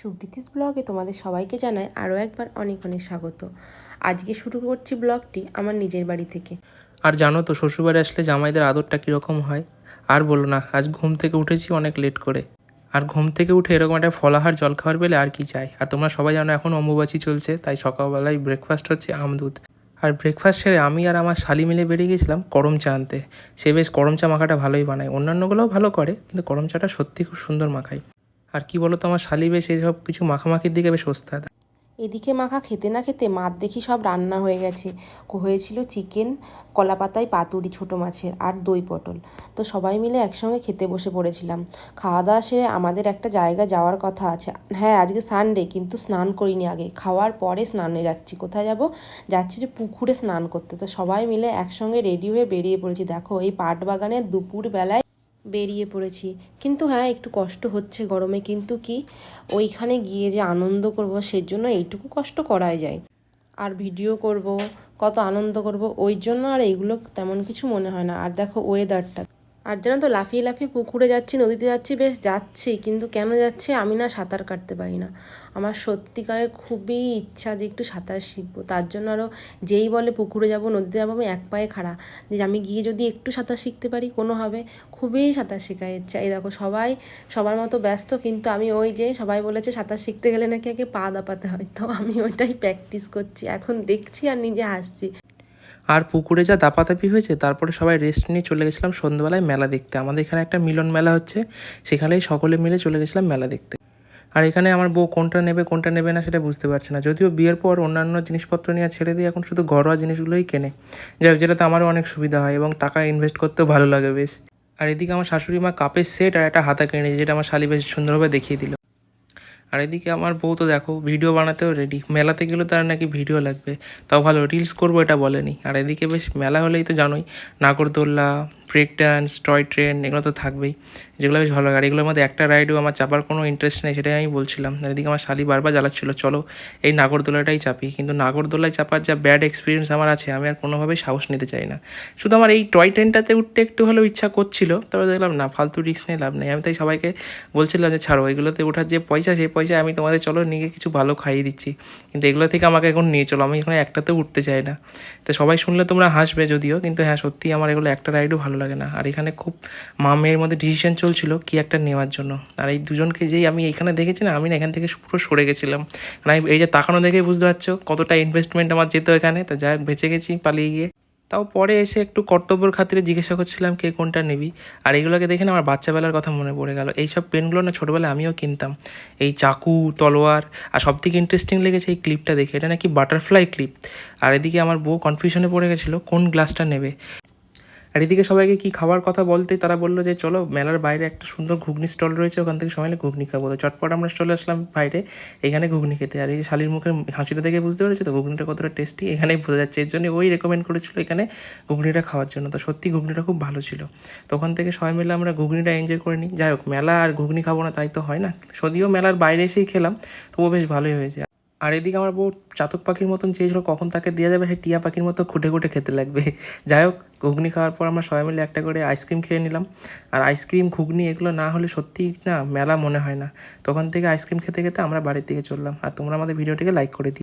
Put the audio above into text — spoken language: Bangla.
সুব্রীতিস ব্লগে তোমাদের সবাইকে জানাই আরও একবার অনেক অনেক স্বাগত। আজকে শুরু করছি ব্লগটি আমার নিজের বাড়ি থেকে। আর জানো তো, শ্বশুরবাড়ি আসলে জামাইদের আদরটা কীরকম হয়? আর বলো না, আজ ঘুম থেকে উঠেছি অনেক লেট করে। আর ঘুম থেকে উঠে এরকম একটা ফলাহার জলখাবার পেলে আর কি চাই? আর তোমরা সবাই জানো এখন অম্বুবাচি চলছে, তাই সকালবেলায় ব্রেকফাস্ট হচ্ছে আমদুধ আর ব্রেকফাস্ট সেরে আমি আর আমার শালি মিলে বেরিয়ে গেছিলাম করম চা আনতে। সে বেশ করম চা মাখাটা ভালোই বানায়। অন্যান্যগুলোও ভালো করে, কিন্তু করম চাটা সত্যি খুব সুন্দর মাখায়। আর কি বলো তো আমার শালি বেশ এইসব কিছু মাখামাখির দিকে বেশ ওস্তাদ। এদিকে মাখা খেতে না খেতে মার দেখি সব রান্না হয়ে গেছে। হয়েছিল চিকেন কলা পাতায় পাতুরি ছোটো মাছের আর দই পটল। তো সবাই মিলে একসঙ্গে খেতে বসে পড়েছিলাম। খাওয়া দাওয়া সেরে আমাদের একটা জায়গা যাওয়ার কথা আছে। হ্যাঁ আজকে সানডে কিন্তু স্নান করিনি আগে। খাওয়ার পরে স্নানে যাচ্ছি। কোথায় যাব? যাচ্ছি যে পুকুরে স্নান করতে। তো সবাই মিলে একসঙ্গে রেডি হয়ে বেরিয়ে পড়েছি। দেখো, এই পাট বাগানে দুপুর বেলায় বেরিয়ে পড়েছি। কিন্তু হ্যাঁ একটু কষ্ট হচ্ছে গরমে। কিন্তু কি, ওইখানে গিয়ে যে আনন্দ করব সেজন্য এইটুকু কষ্ট করাই যায়। আর ভিডিও করব, কত আনন্দ করব, ওই জন্য আর এইগুলো তেমন কিছু মনে হয় না। আর দেখো ওয়েদারটা আর জানো তো, লাফিয়ে লাফিয়ে পুকুরে যাচ্ছি, নদীতে যাচ্ছি, বেশ যাচ্ছি, কিন্তু কেন যাচ্ছি আমি না সাঁতার কাটতে পারি না। আমার সত্যিকারের খুবই ইচ্ছা যে একটু সাঁতার শিখব। তার জন্য আরও যেই বলে পুকুরে যাব, নদীতে যাব, আমি এক পায়ে খাড়া। যে আমি গিয়ে যদি একটু সাঁতার শিখতে পারি কোনোভাবে খুবই সাঁতার শেখার ইচ্ছা। এই দেখো, সবাই সবার মতো ব্যস্ত, কিন্তু আমি ওই যে সবাই বলেছে, সাঁতার শিখতে গেলে নাকি আগে পা দাপাতে হয়। তো আমি ওইটাই প্র্যাকটিস করছি। এখন দেখছি আর নিজে হাসছি। আর পুকুরে যা দাপাদাপি হয়েছে, তারপরে সবাই রেস্ট নিয়ে চলে গেছিলাম সন্ধ্যাবেলায় মেলা দেখতে। আমাদের এখানে একটা মিলন মেলা হচ্ছে, সেখানেই সকলে মিলে চলে গেছিলাম মেলা দেখতে। আর এখানে আমার বউ কোনটা নেবে কোনটা নেবে না সেটা বুঝতে পারছে না। যদিও বিয়ের পর অন্যান্য জিনিসপত্র নিয়ে ছেড়ে দিয়ে এখন শুধু ঘরোয়া জিনিসগুলোই কেনে। যাই হোক যেটাতে আমারও অনেক সুবিধা হয় এবং টাকা ইনভেস্ট করতেও ভালো লাগে বেশ। আর এদিকে আমার শাশুড়ি মা কাপের সেট আর একটা হাতা কিনেছে যেটা আমার শালি বেশ সুন্দরভাবে দেখিয়ে দিল। আর এদিকে আমার বউ তো দেখো ভিডিও বানাতেও রেডি মেলাতে গেলেও তার নাকি ভিডিও লাগবে। তাও ভালো রিলস করব এটা বলেনি। আর এদিকে বেশ, মেলা হলেই তো জানোই, নাগরদোল্লা ব্রেক ডান্স টয় ট্রেন এগুলো তো থাকবেই। যেগুলো বেশ ভালো লাগে। এগুলোর মধ্যে একটা রাইডও আমার চাপার কোনো ইন্টারেস্ট নেই, সেটাই আমি বলছিলাম। এদিকে আমার শালি বারবার জ্বালাচ্ছিল, চলো, এই নাগরদোলাটাই চাপি। কিন্তু নাগরদোলায় চাপার যা ব্যাড এক্সপিরিয়েন্স আমার আছে, আমি আর কোনোভাবেই সাহস নিতে চাই না। শুধু আমার এই টয় ট্রেনটাতে উঠতে একটু হলেও ইচ্ছা করছিল, তবে দেখলাম, না, ফালতু রিস্ক নিয়ে লাভ নেই। আমি তাই সবাইকে বলছিলাম যে, ছাড়ো, এগুলোতে ওঠার যে পয়সা, সেই পয়সা আমি তোমাদের, চলো, নিয়ে কিছু ভালো খাইয়ে দিচ্ছি। কিন্তু এগুলো থেকে আমাকে এখন নিয়ে চলো, আমি এখানে একটাতেও উঠতে চাই না। তো সবাই শুনলে তোমরা হাসবে যদিও, কিন্তু হ্যাঁ সত্যি আমার এগুলো একটা রাইডও ভালো লাগে না। আর এখানে খুব মা মেয়ের মধ্যে ডিসিশন চলছিল কি একটা নেওয়ার জন্য। আর এই দুজনকে যেই আমি এখানে দেখেছি না, আমি না এখান থেকে পুরো সরে গেছিলাম। মানে আমি এই যে তাকানো দেখেই বুঝতে পারছ কতটা ইনভেস্টমেন্ট আমার যেত এখানে। তা যাই বেঁচে গেছি, পালিয়ে গিয়ে। তাও পরে এসে একটু কর্তব্যের খাতিরে জিজ্ঞাসা করছিলাম কে কোনটা নিবি। আর এগুলোকে দেখে না আমার বাচ্চাবেলার কথা মনে পড়ে গেল। এইসব পেনগুলো না ছোটোবেলায় আমিও কিনতাম। এই চাকু, তলোয়ার আর সব থেকে ইন্টারেস্টিং লেগেছে এই ক্লিপটা দেখে। এটা নাকি বাটারফ্লাই ক্লিপ আর এদিকে আমার বউ কনফিউশনে পড়ে গেছিল, কোন গ্লাসটা নেবে? আর এদিকে সবাইকে কি খাওয়ার কথা বলতে তারা বলল যে, চলো মেলার বাইরে একটা সুন্দর ঘুগনি স্টল রয়েছে, ওখান থেকে সবাই ঘুগনি খাব। তো চটপট আমরা চলে আসলাম বাইরে, এখানে ঘুগনি খেতে। আর এই যে শালির মুখের হাসিটা দেখে বুঝতে পেরেছ তো? ঘুগনিটা কতটা টেস্টি এখানেই বোঝা যাচ্ছে। এর জন্য ওই রেকমেন্ড করেছিল এখানে ঘুগনিটা খাওয়ার জন্য। তো সত্যি ঘুগনিটা খুব ভালো ছিল। তো ওখান থেকে সবাই মিলে আমরা ঘুগনিটা এনজয় করে নিই। যাই হোক, মেলা আর ঘুগনি খাব না, তাই তো হয় না। যদিও মেলার বাইরে এসেই খেলাম, তবুও বেশ ভালোই হয়েছে। আর এদিকে আমার বউ চাতক পাখির মতন চেয়েছিল কখন তাকে দেওয়া যাবে সে টিয়া পাখির মতো খুঁটে খুঁটে খেতে লাগবে। যাই হোক, ঘুগনি খাওয়ার পর আমরা সবাই মিলে একটা করে আইসক্রিম খেয়ে নিলাম। আর আইসক্রিম ঘুগনি এগুলো না হলে সত্যি না মেলা মনে হয় না। তখন থেকে আইসক্রিম খেতে খেতে আমরা বাড়ির দিকে চললাম। আর তোমরা আমাদের ভিডিওটিকে লাইক করে দিও।